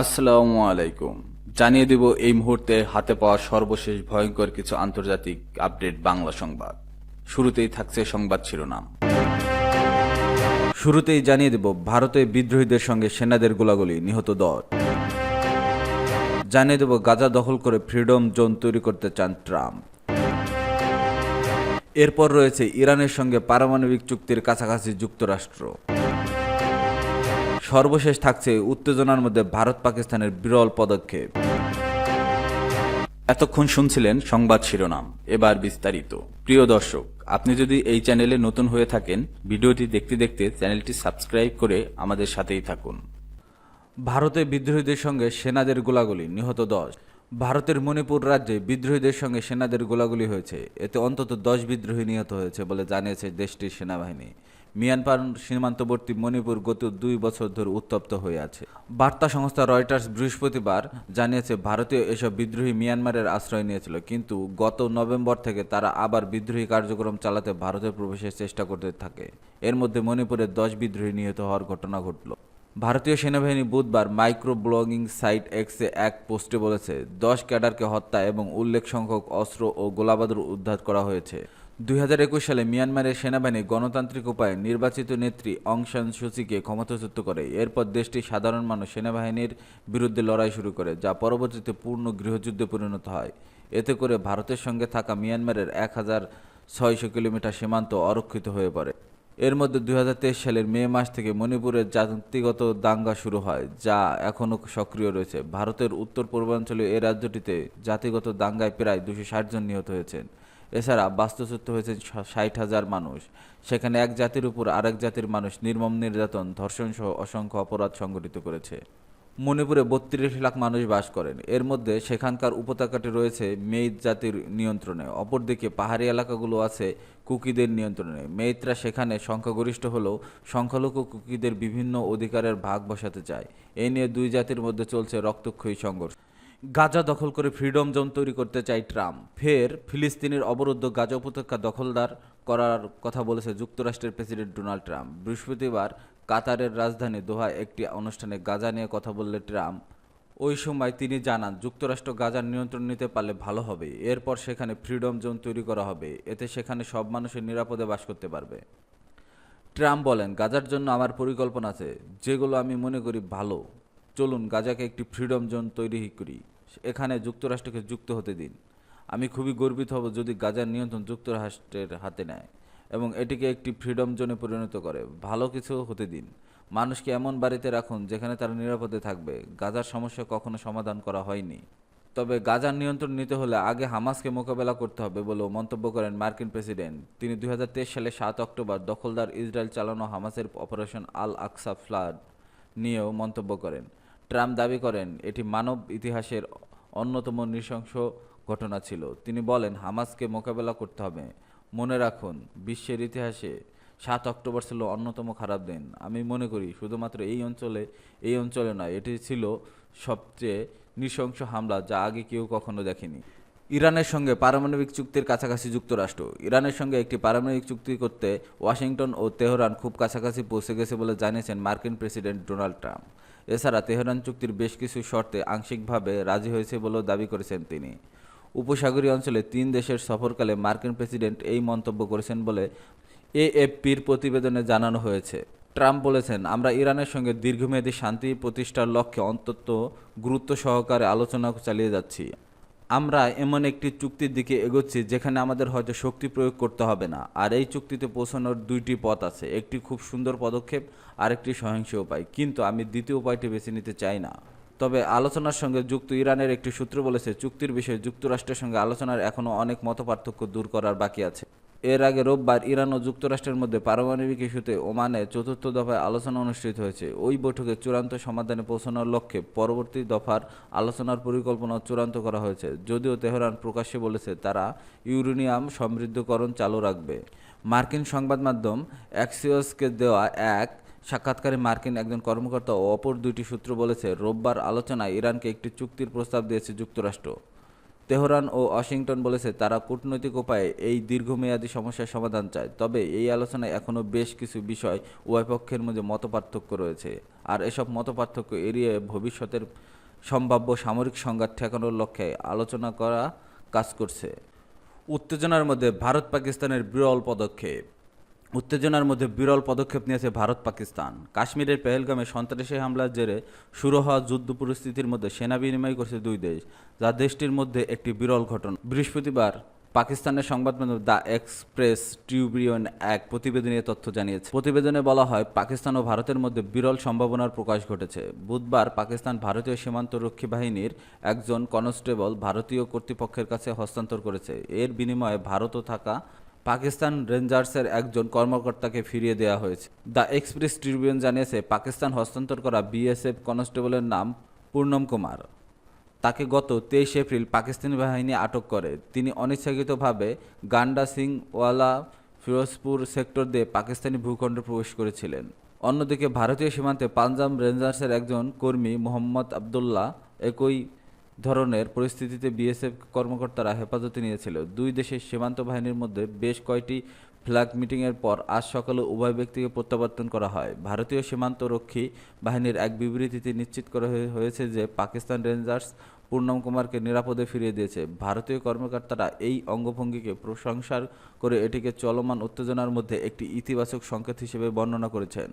আসসালামু আলাইকুম। জানিয়ে দেব এই মুহূর্তে হাতে পাওয়া সর্বশেষ ভয়ঙ্কর কিছু আন্তর্জাতিক আপডেট বাংলা সংবাদ। শুরুতেই থাকছে সংবাদ শিরোনাম। শুরুতেই জানিয়ে দেব, ভারতে বিদ্রোহীদের সঙ্গে সেনাদের গোলাগুলি, নিহত দশ জানিয়ে দেব, গাজা দখল করে ফ্রিডম জোন তৈরি করতে চান ট্রাম্প। এরপর রয়েছে ইরানের সঙ্গে পারমাণবিক চুক্তির কাছাকাছি যুক্তরাষ্ট্র। সর্বশেষ থাকছে উত্তেজনার মধ্যে ভারত পাকিস্তানের বিরল পদক্ষেপ। এতক্ষণ শুনছিলেন সংবাদ শিরোনাম। এবার বিস্তারিত। প্রিয় দর্শক, আপনি যদি এই চ্যানেলে নতুন হয়ে থাকেন, ভিডিওটি দেখতে দেখতে চ্যানেলটি সাবস্ক্রাইব করে আমাদের সাথেই থাকুন। ভারতে বিদ্রোহীদের সঙ্গে সেনাদের গোলাগুলি, নিহত দশ। ভারতের মণিপুর রাজ্যে বিদ্রোহীদের সঙ্গে সেনাদের গোলাগুলি হয়েছে। এতে অন্তত দশ বিদ্রোহী নিহত হয়েছে বলে জানিয়েছে দেশটির সেনাবাহিনী। মিয়ানমার সীমান্তবর্তী মণিপুর গত দুই বছর ধরে উত্তপ্ত হয়ে আছে। বার্তা সংস্থা রয়টার্স বৃহস্পতিবার জানিয়েছে, ভারতীয় এসব বিদ্রোহী মিয়ানমারের আশ্রয় নিয়েছিল, কিন্তু গত নভেম্বর থেকে তারা আবার বিদ্রোহী কার্যক্রম চালাতে ভারতে প্রবেশের চেষ্টা করতে থাকে। এর মধ্যে মণিপুরে দশ বিদ্রোহী নিহত হওয়ার ঘটনা ঘটল। ভারতীয় সেনাবাহিনী বুধবার মাইক্রো ব্লগিং সাইট এক্সে এক পোস্টে বলেছে, দশ ক্যাডারকে হত্যা এবং উল্লেখ সংখ্যক অস্ত্র ও গোলাবাদুর উদ্ধার করা হয়েছে। দুই হাজার একুশ সালে মিয়ানমারের সেনাবাহিনী গণতান্ত্রিক উপায়ে নির্বাচিত নেত্রী অং সান সুচিকে ক্ষমতাচ্যুত করে। এরপর দেশটির সাধারণ মানুষ সেনাবাহিনীর বিরুদ্ধে লড়াই শুরু করে, যা পরবর্তীতে পূর্ণ গৃহযুদ্ধে পরিণত হয়। এতে করে ভারতের সঙ্গে থাকা মিয়ানমারের এক হাজার ছয়শো কিলোমিটার সীমান্ত অরক্ষিত হয়ে পড়ে। এর মধ্যে দুই হাজার তেইশ সালের মে মাস থেকে মণিপুরের জাতিগত দাঙ্গা শুরু হয়, যা এখনও সক্রিয় রয়েছে। ভারতের উত্তর পূর্বাঞ্চলীয় এই রাজ্যটিতে জাতিগত দাঙ্গায় প্রায় দুশো জন নিহত হয়েছেন। এছাড়া বাস্তুচ্যুত হয়েছেন ষাট হাজার মানুষ। সেখানে এক জাতির উপর আরেক জাতির মানুষ নির্মম নির্যাতন, ধর্ষণ সহ অসংখ্য অপরাধ সংঘটিত করেছে। মণিপুরে বত্রিশ লাখ মানুষ বাস করেন। এর মধ্যে সেখানকার উপত্যকাটি রয়েছে মেইত জাতির নিয়ন্ত্রণে। অপরদিকে পাহাড়ি এলাকাগুলো আছে কুকিদের নিয়ন্ত্রণে। মেইতরা সেখানে সংখ্যাগরিষ্ঠ হলেও সংখ্যালঘু কুকিদের বিভিন্ন অধিকারের ভাগ বসাতে চায়। এ নিয়ে দুই জাতির মধ্যে চলছে রক্তক্ষয়ী সংঘর্ষ। গাজা দখল করে ফ্রিডম জোন তৈরি করতে চায় ট্রাম্প। ফের ফিলিস্তিনের অবরুদ্ধ গাজা উপত্যকা দখলদার করার কথা বলেছে যুক্তরাষ্ট্রের প্রেসিডেন্ট ডোনাল্ড ট্রাম্প। বৃহস্পতিবার কাতারের রাজধানী দোহায় একটি অনুষ্ঠানে গাজা নিয়ে কথা বললে ট্রাম্প। ওই সময় তিনি জানান, যুক্তরাষ্ট্র গাজার নিয়ন্ত্রণ নিতে পারলে ভালো হবে। এরপর সেখানে ফ্রিডম জোন তৈরি করা হবে। এতে সেখানে সব মানুষের নিরাপদে বাস করতে পারবে। ট্রাম্প বলেন, গাজার জন্য আমার পরিকল্পনা আছে। যেগুলো আমি মনে করি ভালো। চলুন, গাজাকে একটি ফ্রিডম জোন তৈরি করি। এখানে যুক্তরাষ্ট্রকে যুক্ত হতে দিন। আমি খুবই গর্বিত হব যদি গাজার নিয়ন্ত্রণ যুক্তরাষ্ট্রের হাতে নেয় এবং এটিকে একটি ফ্রিডম জোনে পরিণত করে। ভালো কিছু হতে দিন। মানুষকে এমন বাড়িতে রাখুন যেখানে তারা নিরাপদে থাকবে। গাজার সমস্যা কখনো সমাধান করা হয়নি। তবে গাজার নিয়ন্ত্রণ নিতে হলে আগে হামাসকে মোকাবেলা করতে হবে বলেও মন্তব্য করেন মার্কিন প্রেসিডেন্ট। তিনি দুই হাজার তেইশ সালে সাত অক্টোবর দখলদার ইসরায়েল চালানো হামাসের অপারেশন আল আকসা ফ্লাড নিয়েও মন্তব্য করেন। ট্রাম্প দাবি করেন, এটি মানব ইতিহাসের অন্যতম নৃশংস ঘটনা ছিল। তিনি বলেন, হামাসকে মোকাবেলা করতে হবে। মনে রাখুন, বিশ্বের ইতিহাসে সাত অক্টোবর ছিল অন্যতম খারাপ দিন। আমি মনে করি, শুধুমাত্র এই অঞ্চলে এই অঞ্চলে নয়, এটি ছিল সবচেয়ে নৃশংস হামলা যা আগে কেউ কখনো দেখেনি। ইরানের সঙ্গে পারমাণবিক চুক্তির কাছাকাছি যুক্তরাষ্ট্র। ইরানের সঙ্গে একটি পারমাণবিক চুক্তি করতে ওয়াশিংটন ও তেহরান খুব কাছাকাছি পৌঁছে গেছে বলে জানিয়েছেন মার্কিন প্রেসিডেন্ট ডোনাল্ড ট্রাম্প। এছাড়া তেহরান চুক্তির বেশ কিছু শর্তে আংশিকভাবে রাজি হয়েছে বলেও দাবি করেছেন তিনি। উপসাগরীয় অঞ্চলে তিন দেশের সফরকালে মার্কিন প্রেসিডেন্ট এই মন্তব্য করেছেন বলে এএফপির প্রতিবেদনে জানানো হয়েছে। ট্রাম্প বলেছেন, আমরা ইরানের সঙ্গে দীর্ঘমেয়াদী শান্তি প্রতিষ্ঠার লক্ষ্যে অন্তত গুরুত্ব সহকারে আলোচনা চালিয়ে যাচ্ছি। আমরা এমন একটি চুক্তির দিকে এগোচ্ছি যেখানে আমাদের হয়তো শক্তি প্রয়োগ করতে হবে না। আর এই চুক্তিতে পৌঁছানোর দুইটি পথ আছে, একটি খুব সুন্দর পদক্ষেপ আর একটি সহিংস উপায়। কিন্তু আমি দ্বিতীয় উপায়টি বেছে নিতে চাই না। তবে আলোচনার সঙ্গে যুক্ত ইরানের একটি সূত্র বলেছে, চুক্তির বিষয়ে যুক্তরাষ্ট্রের সঙ্গে আলোচনার এখনও অনেক মতপার্থক্য দূর করার বাকি আছে। এর আগে রোববার ইরান ও যুক্তরাষ্ট্রের মধ্যে পারমাণবিক ইস্যুতে ওমানে চতুর্থ দফায় আলোচনা অনুষ্ঠিত হয়েছে। ওই বৈঠকে চূড়ান্ত সমাধানে পৌঁছানোর লক্ষ্যে পরবর্তী দফার আলোচনার পরিকল্পনা চূড়ান্ত করা হয়েছে। যদিও তেহরান প্রকাশ্যে বলেছে তারা ইউরেনিয়াম সমৃদ্ধকরণ চালু রাখবে। মার্কিন সংবাদ মাধ্যম অ্যাক্সিওসকে দেওয়া এক সাক্ষাৎকারে মার্কিন একজন কর্মকর্তা ও অপর দুইটি সূত্র বলেছে, রোববার আলোচনায় ইরানকে একটি চুক্তির প্রস্তাব দিয়েছে যুক্তরাষ্ট্র। তেহরান ও ওয়াশিংটন বলেছে, তারা কূটনৈতিক উপায়ে এই দীর্ঘমেয়াদী সমস্যার সমাধান চায়। তবে এই আলোচনায় এখনও বেশ কিছু বিষয় উভয় পক্ষের মধ্যে মতপার্থক্য রয়েছে। আর এসব মতপার্থক্য এড়িয়ে ভবিষ্যতের সম্ভাব্য সামরিক সংঘাত ঠেকানোর লক্ষ্যে আলোচনা করা কাজ করছে। উত্তেজনার মধ্যে ভারত পাকিস্তানের বিরল পদক্ষেপ। উত্তেজনার মধ্যে বিরল পদক্ষেপ নিয়েছে ভারত পাকিস্তান। কাশ্মীরের পেহেলগামে সন্ত্রাসী হামলার জেরে শুরু হওয়া যুদ্ধ পরিস্থিতির মধ্যে সেনা বিনিময় করছে দুই দেশ, যা দেশটির মধ্যে একটি বিরল ঘটনা। বৃহস্পতিবার পাকিস্তানের সংবাদ মাধ্যম দ্য এক্সপ্রেস ট্রিবিউন এক প্রতিবেদনে তথ্য জানিয়েছে। প্রতিবেদনে বলা হয়, পাকিস্তান ও ভারতের মধ্যে বিরল সম্ভাবনার প্রকাশ ঘটেছে। বুধবার পাকিস্তান ভারতীয় সীমান্ত রক্ষী বাহিনীর একজন কনস্টেবল ভারতীয় কর্তৃপক্ষের কাছে হস্তান্তর করেছে। এর বিনিময়ে ভারতও থাকা পাকিস্তান রেঞ্জার্সের একজন কর্মকর্তাকে ফিরিয়ে দেওয়া হয়েছে। দ্য এক্সপ্রেস ট্রিবিউন জানিয়েছে, পাকিস্তান হস্তান্তর করা বিএসএফ কনস্টেবলের নাম পূর্ণম কুমার। তাকে গত তেইশ এপ্রিল পাকিস্তানি বাহিনী আটক করে। তিনি অনিচ্ছাকৃতভাবে গান্ডা সিং ওয়ালা ফিরোজপুর সেক্টর দিয়ে পাকিস্তানি ভূখণ্ডে প্রবেশ করেছিলেন। অন্যদিকে ভারতীয় সীমান্তে পাঞ্জাব রেঞ্জার্সের একজন কর্মী মোহাম্মদ আবদুল্লাহ একই ধরনের পরিস্থিতিতে বিএসএফ কর্মকর্তারা হেফাজতে নিয়েছিল। দুই দেশের সীমান্ত বাহিনীর মধ্যে বেশ কয়টি ফ্ল্যাগ মিটিংয়ের পর আজ সকালে উভয় ব্যক্তিকে প্রত্যাবর্তন করা হয়। ভারতীয় সীমান্ত রক্ষী বাহিনীর এক বিবৃতিতে নিশ্চিত করা হয়ে- হয়েছে যে, পাকিস্তান রেঞ্জার্স পূর্ণম কুমারকে নিরাপদে ফিরিয়ে দিয়েছে। ভারতীয় কর্মকর্তারা এই অঙ্গভঙ্গিকে প্রশংসা করে এটিকে চলমান উত্তেজনার মধ্যে একটি ইতিবাচক সংকেত হিসেবে বর্ণনা করেছেন।